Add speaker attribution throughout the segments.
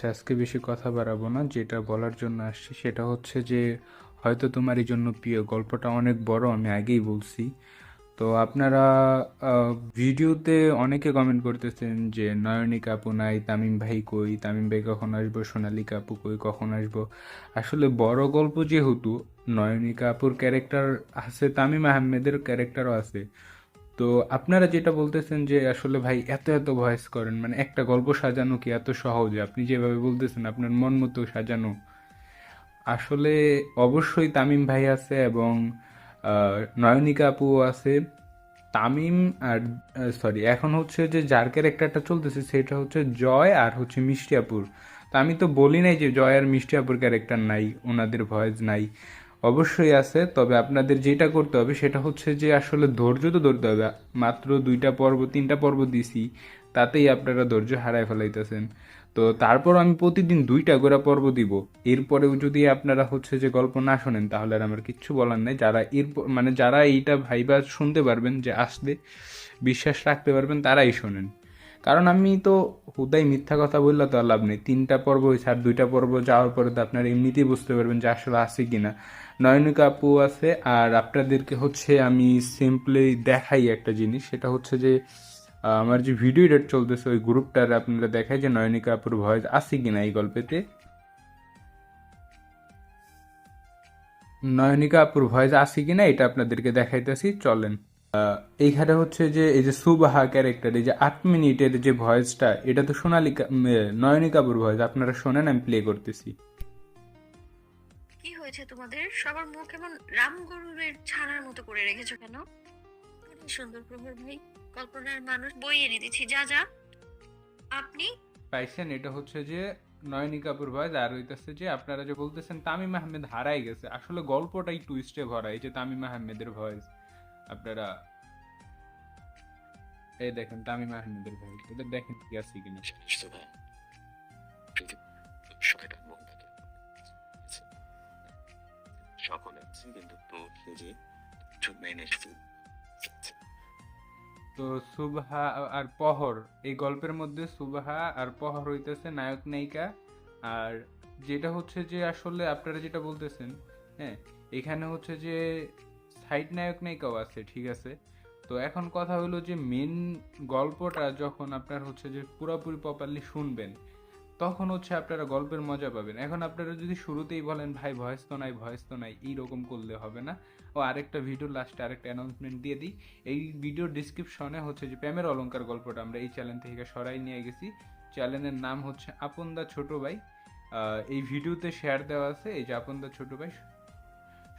Speaker 1: আচ্ছা আজকে বেশি কথা বাড়াবো না। যেটা বলার জন্য আসছি সেটা হচ্ছে যে, হয়তো তোমারই জন্য প্রিয়, গল্পটা অনেক বড়, আমি আগেই বলছি। তো আপনারা ভিডিওতে অনেকে কমেন্ট করতেছেন যে নয়নিকা আপু নাই, তামিম ভাই কই? তামিম ভাই কখন আসব? সোনালিকা আপু কই? কখন আসব? আসলে বড় গল্প যেহেতু নয়নিকা আপুর ক্যারেক্টার আছে, তামিম আহমেদের ক্যারেক্টারও আছে। তো আপনারা যেটা বলতেছেন যে আসলে ভাই এত এত ভয়েস করেন মানে একটা গল্প সাজানো কি এত সহজে? আপনি যেভাবে বলতেছেন, আপনার মন মতো সাজানো। আসলে অবশ্যই তামিম ভাই আছে এবং নয়নিকা আপুও আছে। তামিম আর সরি এখন হচ্ছে যে যার ক্যারেক্টারটা চলতেছে সেটা হচ্ছে জয় আর হচ্ছে মিষ্টি আপুর। তো আমি তো বলি নাই যে জয় আর মিষ্টি আপুর ক্যারেক্টার নাই, ওনাদের ভয়েস নাই। অবশ্যই আছে, তবে আপনাদের যেটা করতে হবে সেটা হচ্ছে যে আসলে ধৈর্য তো ধরতে হবে। মাত্র দুইটা পর্ব, তিনটা পর্ব দিছি, তাতেই আপনারা ধৈর্য হারায় ফেলাইতেছেন। তো তারপর আমি প্রতিদিন দুইটা করে পর্ব দিব। এরপরেও যদি আপনারা হচ্ছে যে গল্প না শোনেন, তাহলে আর আমার কিচ্ছু বলার নেই। যারা এরপর মানে যারা এইটা ভাইবা শুনতে পারবেন যে আসলে, বিশ্বাস রাখতে পারবেন, তারাই শোনেন। কারণ আমি তো হুদাই মিথ্যা কথা বললে তো লাভ নেই। তিনটা পর্ব আর দুইটা পর্ব যাওয়ার পরে তো আপনারা এমনিতেই বুঝতে পারবেন যে আসলে আছে কিনা। নয়নিকা আপু আছে আর আপনাদেরকে হচ্ছে আমি সিম্পলি দেখাই একটা জিনিস, সেটা হচ্ছে যে আমার যে ভিডিও এডিট চলতেছে ওই গ্রুপটার আপনারা দেখায় যে নয়নিকা আপুর ভয়েস আছে কিনা এই গল্পেতে। নয়নিকা আপুর ভয়েস আছে কিনা এটা আপনাদেরকে দেখাইতেছি, চলেন। এইখানে হচ্ছে যে এই যে সুবাহা ক্যারেক্টার এই যে আট মিনিটের যে ভয়েসটা এটা তো সোনালিকা এ, ভয়েস আপনারা শোনেন আমি প্লে করতেছি।
Speaker 2: কি হয়েছে তোমাদের? সবার মুখ এমন রাম গরুরের ছানার মতো করে রেখেছো কেন? সুন্দর প্রহর ভাই কল্পনার মানুষ বই এনে দিচ্ছি যা যা। আপনি?
Speaker 1: পাইছেন এটা হচ্ছে যে নয়নিকাপুর ভয়েস আর হইতেছে যে আপনারা যে বলতেছেন তামিম আহমেদ হারাই গেছে। আসলে গল্পটাই টুইস্টে ভরা এই যে তামিম আহমেদের ভয়েস আপনারা এই দেখেন তামিম আহমেদের ভয়েস এটা দেখেন কি আছে কিনা।
Speaker 3: জানিস তো ভাই সকলে কিন্তু যে
Speaker 1: তো সুবহা আর পহর এই গল্পের মধ্যে সুবহা আর পহর হইতেছে নায়ক নায়িকা। আর যেটা হচ্ছে যে আসলে আপনারা যেটা বলতেছেন হ্যাঁ এখানে হচ্ছে যে সাইড নায়ক নায়িকাও আছে, ঠিক আছে? তো এখন কথা হলো যে মেন গল্পটা যখন আপনার হচ্ছে যে পুরোপুরি প্রপারলি শুনবেন, তখন হচ্ছে আপনারা গল্পের মজা পাবেন। এখন আপনারা যদি শুরুতেই বলেন, ভাই, ভয়েস তো নাই, ভয়েস তো নাই এইরকম করলে হবে না। ও আরেকটা ভিডিও লাস্টে আরেকটা অ্যানাউন্সমেন্ট দিয়ে দিই। এই ভিডিওর ডিসক্রিপশনে হচ্ছে যে প্রেমের অলংকার গল্পটা আমরা এই চ্যানেল থেকে সরাই নিয়ে গেছি। চ্যানেলের নাম হচ্ছে আপন দা ছোটো ভাই। এই ভিডিওতে শেয়ার দেওয়া আছে, এই যে আপন দা ছোটো ভাই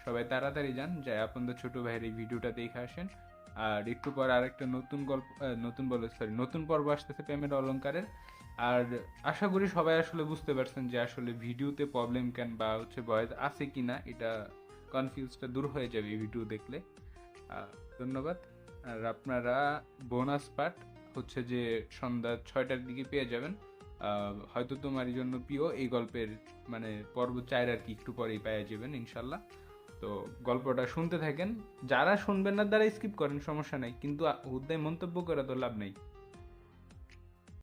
Speaker 1: সবাই তাড়াতাড়ি যান, যাই আপনদা ছোট ভাইয়ের এই ভিডিওটা দেখে আসেন। আর একটু পর আরেকটা নতুন গল্প নতুন বলে সরি নতুন পর্ব আসতেছে প্রেমের অলংকারের আর আশা করি সবাই আসলে বুঝতে পারছেন যে আসলে ভিডিওতে প্রবলেম কেন বা হচ্ছে ভয়েস আছে কিনা, এটা কনফিউজটা দূর হয়ে যাবে ভিডিও দেখলে। ধন্যবাদ। আর আপনারা বোনাস পার্ট হচ্ছে যে সন্ধ্যা ছয়টার দিকে পেয়ে যাবেন। হয়তো তোমারই জন্য প্রিয় এই গল্পের মানে পর্ব চার আর কি একটু পরেই পেয়ে যাবেন, ইনশাল্লাহ। তো গল্পটা শুনতে থাকেন। যারা শুনবেন না, তারা স্কিপ করেন, সমস্যা নাই। কিন্তু হুদ্দায় মন্তব্য করে তো লাভ নেই।